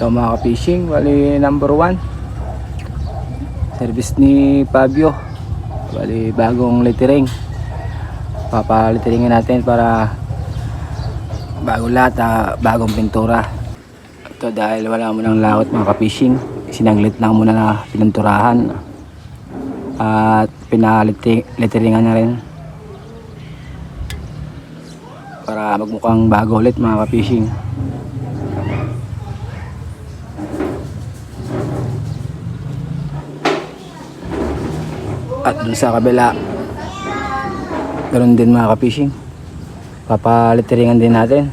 Ito mga ka-fishing, bali number 1. Service ni Fabio. Bali bagong littering. Papalitiringin natin para bago lahat, ah, bagong pintura. Ito dahil wala mo ng laot mga ka-fishing. Sinanglit lang muna na pininturahan. At pinaliteringan na rin. Para magmukhang bago ulit mga ka-fishing. At dun sa kabila, ganun din mga ka-fishing. Papaliteringan din natin.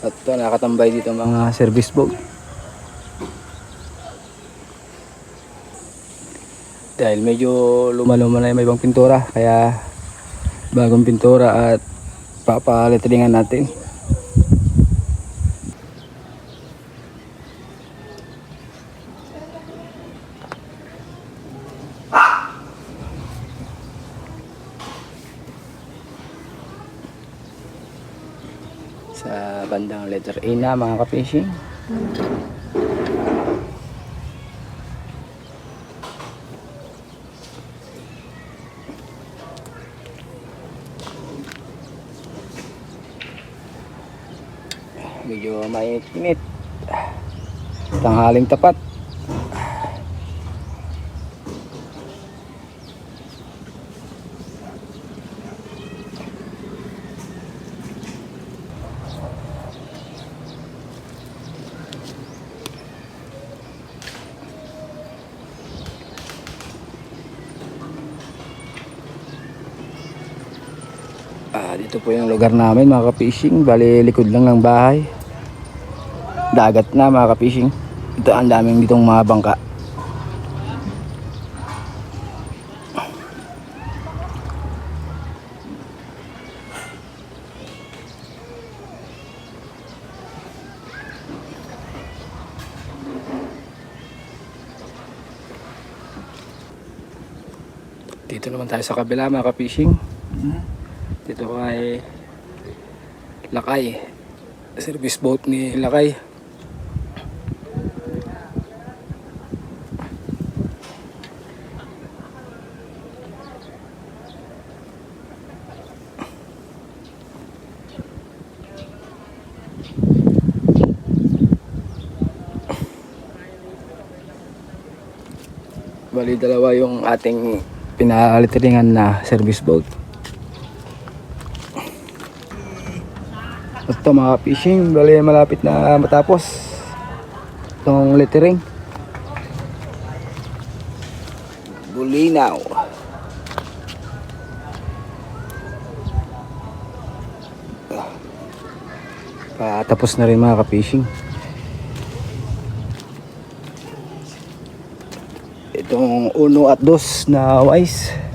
At ito, nakatambay dito mga service boat. Dahil medyo luma-luma na may ibang pintura, kaya bagong pintura at papaliteringan natin. Sa bandang letter A na mga ka-fishing. Medyo mainit-init. Tanghaling tapat. Ah, dito po yung lugar namin mga ka-fishing. Bali likod lang ng bahay. Dagat na mga ka-fishing. Ito ang daming ditong mga bangka. Dito naman tayo sa kabila mga ka-fishing. Dito kay Lakay. Service boat ni Lakay. Bali dalawa yung ating pinalitringan na service boat. Ito mga fishing, bali malapit na matapos itong littering. Bulinaw. Patapos na rin mga ka-fishing. Itong uno at dos na wise.